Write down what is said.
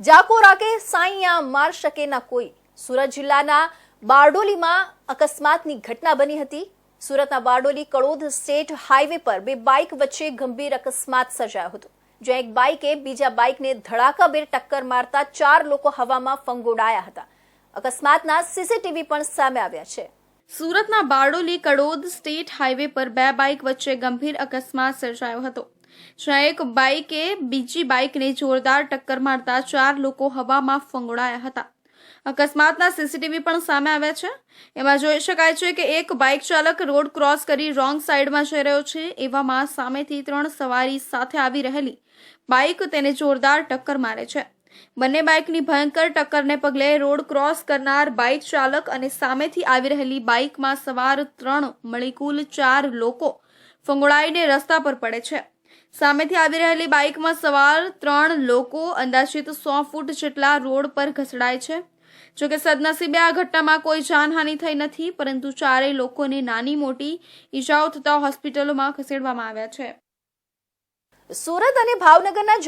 જાકો રાકે સાઈયા માર શકે ના કોઈ. સુરત જિલ્લાના બારડોલીમાં અકસ્માતની ઘટના બની હતી. સુરતના બારડોલી કડોદ સ્ટેટ હાઈવે પર બે બાઇક વચ્ચે ગંભીર અકસ્માત સર્જાયો હતો. જ્યાં એક બાઇકે બીજા બાઇકને ધડાકાભેર ટક્કર મારતા ચાર લોકો હવામાં ફંગોડાયા હતા. અકસ્માતના સીસીટીવી પણ સામે આવ્યા છે. સુરતના બારડોલી કડોદ સ્ટેટ હાઈવે પર બે બાઇક વચ્ચે ગંભીર અકસ્માત સર્જાયો હતો. જ્યાં એક બાઇકે બીજી બાઇકને જોરદાર ટક્કર મારતા ચાર લોકો હવામાં ફંગોળાયા હતા. અકસ્માતના સીસીટીવી પણ સામે આવ્યા છે. એમાં જોઈ શકાય છે કે એક બાઇક ચાલક રોડ ક્રોસ કરી રોંગ સાઈડમાં જઈ રહ્યો છે. એવામાં સામેથી ત્રણ સવારી સાથે આવી રહેલી બાઇક તેને જોરદાર ટક્કર મારે છે. બંને બાઇકની ભયંકર ટક્કરને પગલે રોડ ક્રોસ કરનાર બાઇક ચાલક અને સામેથી આવી રહેલી બાઇકમાં સવાર ત્રણ મળી કુલ ચાર લોકો ફંગોળાઈને રસ્તા પર પડે છે. સામેથી આવી રહેલી બાઇકમાં સવાર ત્રણ લોકો અંદાજિત સો ફૂટ જેટલા રોડ પર ઘસડાય છે. જોકે સદનસીબે આ ઘટનામાં કોઈ જાનહાનિ થઈ નથી, પરંતુ ચારેય લોકોને નાની મોટી ઈજાઓ થતા હોસ્પિટલોમાં ખસેડવામાં આવ્યા છે. સુરત અને ભાવનગરના